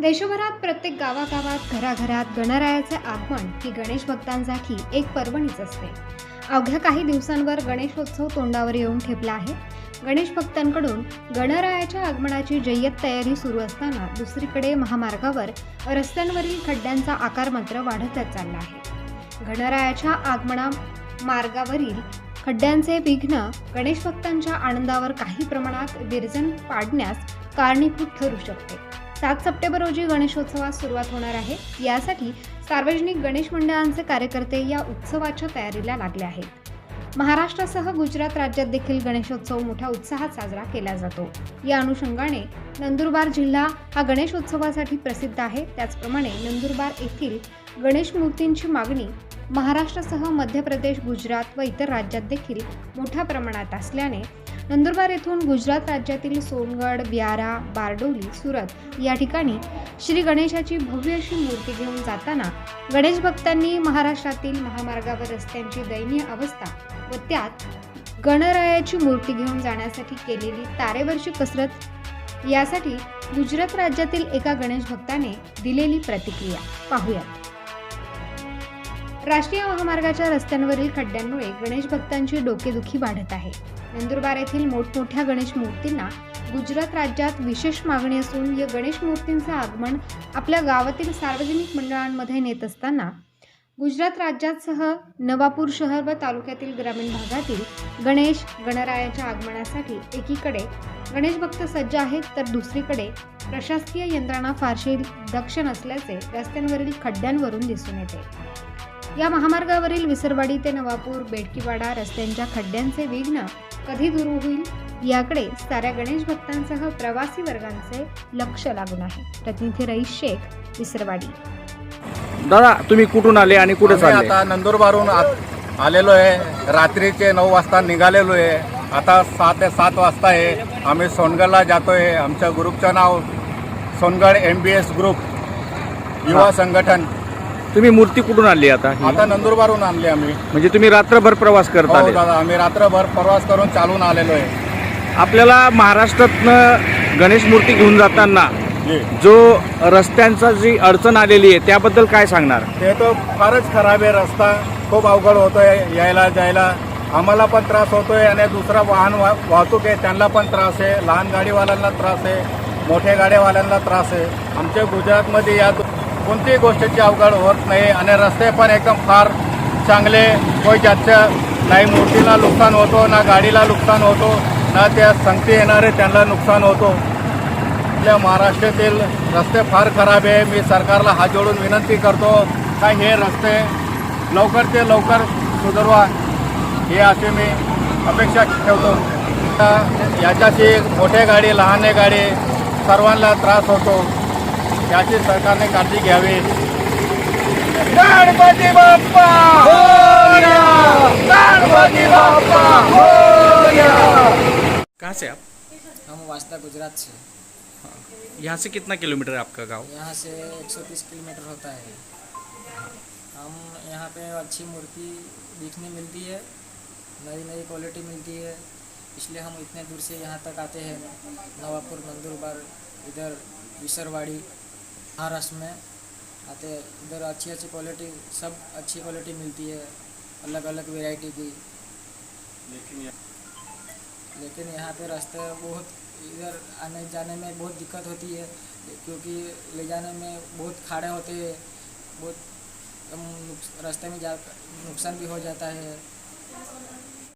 देशभरात प्रत्येक गावागावात घराघरात गणरायाचे आगमन ही गणेश भक्तांसाठी एक पर्वणीच असते. अवघ्या काही दिवसांवर गणेशोत्सव तोंडावर येऊन ठेपला आहे. गणेश भक्तांकडून गणरायाच्या आगमनाची जय्यत तयारी सुरू असताना दुसरीकडे महामार्गावर रस्त्यांवरील खड्ड्यांचा आकार मात्र वाढतच चालला आहे. गणरायाच्या आगमना मार्गावरील खड्ड्यांचे विघ्न गणेश भक्तांच्या आनंदावर काही प्रमाणात विरजन पाडण्यास कारणीभूत ठरू शकते. सात सप्टेंबर रोजी गणेशोत्सवास सुरुवात होणार आहे. यासाठी सार्वजनिक गणेश मंडळांचे कार्यकर्ते या उत्सवाच्या तयारीला लागले आहेत. महाराष्ट्रासह गुजरात राज्यात देखील गणेशोत्सव मोठ्या उत्साहात साजरा केला जातो. या अनुषंगाने नंदुरबार जिल्हा हा गणेशोत्सवासाठी प्रसिद्ध आहे. त्याचप्रमाणे नंदुरबार येथील गणेश मूर्तींची मागणी महाराष्ट्रासह मध्य प्रदेश गुजरात व इतर राज्यात देखील मोठ्या प्रमाणात असल्याने नंदुरबार येथून गुजरात राज्यातील सोनगड बियारा बारडोली सुरत या ठिकाणी श्री गणेशाची भव्य अशी मूर्ती घेऊन जाताना गणेश भक्तांनी महाराष्ट्रातील महामार्गावर रस्त्यांची दयनीय अवस्था व त्यात गणरायाची मूर्ती घेऊन जाण्यासाठी केलेली तारेवरची कसरत यासाठी गुजरात राज्यातील एका गणेश भक्ताने दिलेली प्रतिक्रिया. पाहूया राष्ट्रीय महामार्गाच्या रस्त्यांवरील खड्ड्यांमुळे गणेश भक्तांची डोकेदुखी वाढत आहे. नंदुरबार येथील मोठमोठ्या गणेश मूर्तींना गुजरात राज्यात विशेष मागणी असून या गणेश मूर्तींचं आगमन आपल्या गावातील सार्वजनिक मंडळांमध्ये नेत असताना गुजरात राज्यातसह नवापूर शहर व तालुक्यातील ग्रामीण भागातील गणेश गणरायाच्या आगमनासाठी एकीकडे गणेश भक्त सज्ज आहेत तर दुसरीकडे प्रशासकीय यंत्रणा फारशी दक्ष नसल्याचे रस्त्यांवरील खड्ड्यांवरून दिसून येते. या महामार्गावरील विसरवाडी ते नवापूर बेडकीवाडा रस्त्यांच्या खड्ड्यांचे विघ्न कधी दूर होईल? याकडे साऱ्या गणेश भक्तांसह प्रवासी वर्गांचे लक्ष लागून आहे. प्रतिनिधी रईस शेख विसरवाडी. दादा तुम्ही कुठून आले आणि कुठे आता नंदुरबारून आत- आलेलो आहे. रात्रीचे नऊ वाजता निघालेलो आहे. आता सात ते सात वाजता आहे. आम्ही सोनगडला जातोय. आमच्या ग्रुपचं नाव Songad M B S group युवा संघटन. तुम्ही मूर्ती कुठून आणली आता ही? आता नंदुरबारून आणली आम्ही. म्हणजे तुम्ही रात्रभर प्रवास करता हो आले दादा आम्ही रात्रभर प्रवास करून चालून आलेलो आहे. आपल्याला महाराष्ट्रातनं गणेश मूर्ती घेऊन जाताना जी. जो रस्त्यांचा जी अडचण आलेली आहे त्याबद्दल काय सांगणार? ते तो फारच खराब आहे रस्ता खूप अवघड होतोय यायला जायला. आम्हाला पण त्रास होतोय आणि दुसरा वाहन वा वाहतूक आहे त्यांना पण त्रास आहे. लहान गाडीवाल्यांना त्रास आहे मोठ्या गाड्यावाल्यांना त्रास आहे. आमच्या गुजरातमध्ये या कोणतीही गोष्टीची अवघड होत नाही आणि रस्ते पण एकदम फार चांगले. कोई ज्याचं नाही मूर्तीला नुकसान होतो ना गाडीला नुकसान होतो ना त्या संगती येणारे त्यांना नुकसान होतो. आपल्या महाराष्ट्रातील रस्ते फार खराब आहे. मी सरकारला हात जोडून विनंती करतो का हे रस्ते लवकर ते लवकर सुधारवा. हे असे मी अपेक्षा ठेवतो. याच्याशी मोठे गाडी लहान गाडी सर्वांना त्रास होतो. याची सरकारने काळजी घ्यावी गणपती बाप्पा! गणपती बाप्पा! कहाँ से आप? हम वास्ता गुजरात से। यहाँ से कितना किलोमीटर है आपका गाँव? यहाँ से 130 किलोमीटर होता है। हम यहाँ पे अच्छी मूर्ति देखने मिलती है नई नई क्वालिटी मिलती है। इसलिए हम इतने दूर से यहाँ तक आते हैं। नवापुर नंदुरबार इधर विसरवाड़ी। महाराष्ट्र में आते हैं। इधर अच्छी अच्छी क्वालिटी सब अच्छी क्वालिटी मिलती है। अलग अलग वैरायटी की। लेकिन यहाँ पे रास्ते बहुत इधर आने जाने में बहुत दिक्कत होती है क्योंकि ले जाने में बहुत खाड़े होते हैं। बहुत रास्ते में जा नुकसान भी हो जाता है।